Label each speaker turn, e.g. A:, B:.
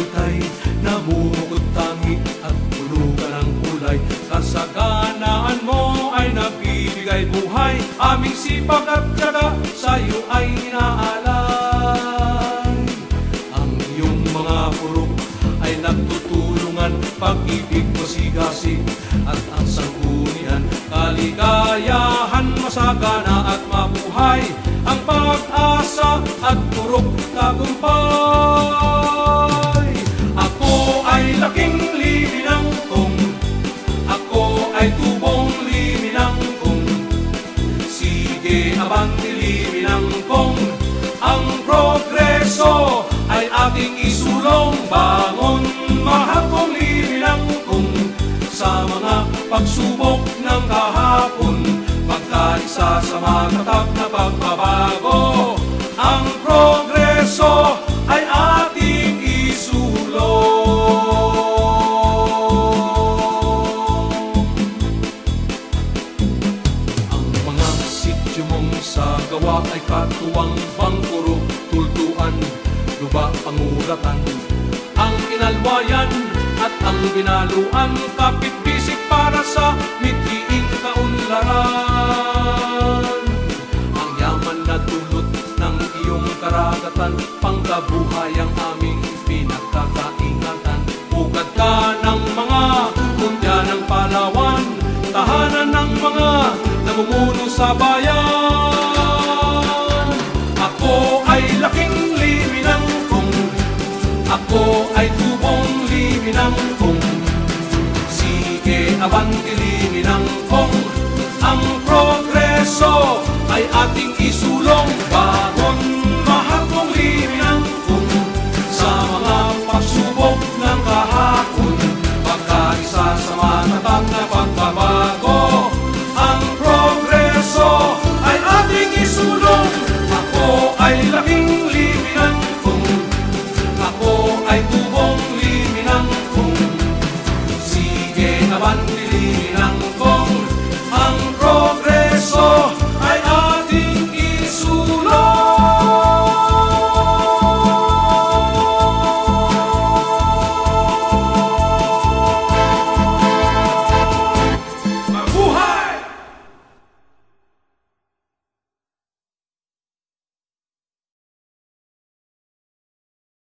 A: taytay Namumukot tangi at pulugan ang kulay. Kasaganaan mo ay nabibigay buhay Aming sipag at tiyaga sa'yo ay inaalay. Ang iyong mga purok ay nagtutulungan Pag-ibig mo sigasig at ang sanggunian Kaligayahan masagana at mabuhay. Ang pag-asa at purok tagumpay. Sige abante liminang kong Ang progreso ay ating isulong. Bangon mahal kong liminang kong Sa mga pagsubok ng kahapon Magkaisa sa matatag na pagbabago sa gawa ay katuwang bangkuro, tultuan, luba, panguratan. Ang inalwayan at ang binaluan, kapit bisik para sa mithiing kaunlaran. Ang yaman na dulot ng iyong karagatan, pangkabuhay ang aming pinagkakaingatan. Ugad ka ng mga kuntya ng palawan, tahanan ng mga namumuno sa bayan. Ako ay tubong liminang kong Sige abang liminang kong Ang progreso ay ating